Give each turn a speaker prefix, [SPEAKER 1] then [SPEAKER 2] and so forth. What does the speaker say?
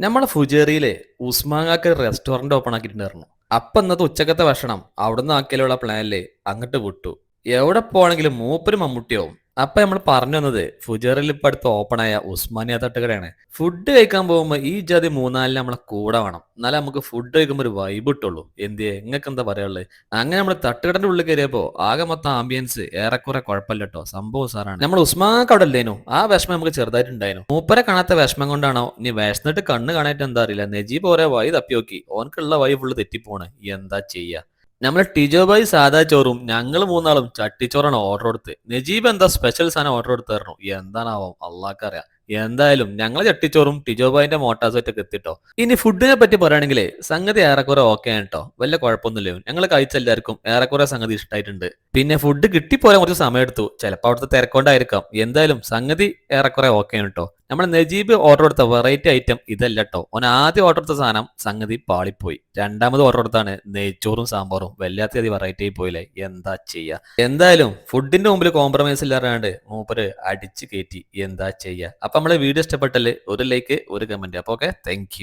[SPEAKER 1] നമ്മളെ ഫുജേറിയിലെ ഉസ്മാങ്ങാക്ക് restaurant open ആക്കിയിട്ടുണ്ടായിരുന്നു. അപ്പൊ ഇന്നത്തെ ഉച്ചക്കത്തെ ഭക്ഷണം അവിടുന്ന് ആക്കിയാലുള്ള പ്ലാനിൽ അങ്ങോട്ട് വിട്ടു. എവിടെ പോണെങ്കിലും മൂപ്പര് മമ്മൂട്ടിയാവും. അപ്പൊ നമ്മൾ പറഞ്ഞു വന്നത് ഫുജറിൽ ഇപ്പൊ അടുത്ത് ഓപ്പൺ ആയ ഉസ്മാനിയ തട്ടുകടയാണ്. ഫുഡ് കഴിക്കാൻ പോകുമ്പോൾ ഈ ജാതി മൂന്നാലിന് നമ്മളെ കൂടെ വേണം. എന്നാലേ നമുക്ക് ഫുഡ് കഴിക്കുമ്പോൾ ഒരു വൈബ് കിട്ടുള്ളൂ. എന്തിയെ? നിങ്ങൾക്ക് എന്താ പറയാനുള്ളത് അങ്ങനെ നമ്മൾ തട്ടുകടന്റെ ഉള്ളിൽ കയറിയപ്പോ ആകെ മൊത്തം ആംബിയൻസ് ഏറെക്കുറെ കുഴപ്പമില്ല കേട്ടോ സംഭവം സാറാണ് നമ്മൾ ഉസ്മാക്ക് അവിടെ ഇല്ലേനു. ആ വിഷമം നമുക്ക് ചെറുതായിട്ട് ചെറുതായിട്ടുണ്ടായിരുന്നു മൂപ്പരെ കാണാത്ത വിഷമം കൊണ്ടാണോ ഇനി വിശന്നിട്ട് കണ്ണ് കാണായിട്ട് എന്താ അറിയില്ല. നജീബ് ഓരോ വഴി തപ്പി നോക്കി. ഓനക്കുള്ള വഴി ഫുള്ള് തെറ്റിപ്പോണ്. എന്താ ചെയ്യാ? നമ്മളെ ബോയ് സാധാ ചോറും ഞങ്ങൾ മൂന്നാളും ചട്ടിച്ചോറാണ് ഓർഡർ കൊടുത്ത്. നജീബ് എന്താ സ്പെഷ്യൽ സാധനം ഓർഡർ കൊടുത്തായിരുന്നു എന്താണാവും? അള്ളാക്കറിയാം എന്തായാലും ഞങ്ങൾ ചട്ടിച്ചോറും ടിജോ ബായിന്റെ മോട്ടാസൊക്കെ എത്തിട്ടോ. ഇനി ഫുഡിനെ പറ്റി പറയുകയാണെങ്കിൽ സംഗതി ഏറെക്കുറെ ഓക്കെ ആണ് കേട്ടോ വല്ല കുഴപ്പമൊന്നുമില്ല. ഞങ്ങൾ കഴിച്ച എല്ലാവർക്കും ഏറെക്കുറെ സംഗതി ഇഷ്ടമായിട്ടുണ്ട് പിന്നെ ഫുഡ് കിട്ടിപ്പോരാൻ കുറച്ച് സമയം എടുത്തു. ചിലപ്പോൾ അവിടുത്തെ തിരക്കൊണ്ടായിരിക്കാം. എന്തായാലും സംഗതി ഏറെക്കുറെ ഓക്കെ കേട്ടോ നമ്മൾ നജീബ് ഓർഡർ കൊടുത്ത വെറൈറ്റി ഐറ്റം ഇതല്ല കേട്ടോ ഓൻ ആദ്യം ഓർഡർ കൊടുത്ത സാധനം സംഗതി പാളിപ്പോയി. രണ്ടാമത് ഓർഡർ കൊടുത്താണ് നെയ്ച്ചോറും സാമ്പാറും. വല്ലാത്ത അതി വെറൈറ്റി ആയി പോയില്ലേ? എന്താ ചെയ്യാ? എന്തായാലും ഫുഡിന്റെ മുമ്പിൽ കോംപ്രമൈസ് ഇല്ലാണ്ട് മൂപ്പര് അടിച്ച് കയറ്റി എന്താ ചെയ്യാ? അപ്പൊ നമ്മളെ വീഡിയോ ഇഷ്ടപ്പെട്ടല്ലേ ഒരു ലൈക്ക് ഒരു കമന്റ് അപ്പൊ ഓക്കെ താങ്ക്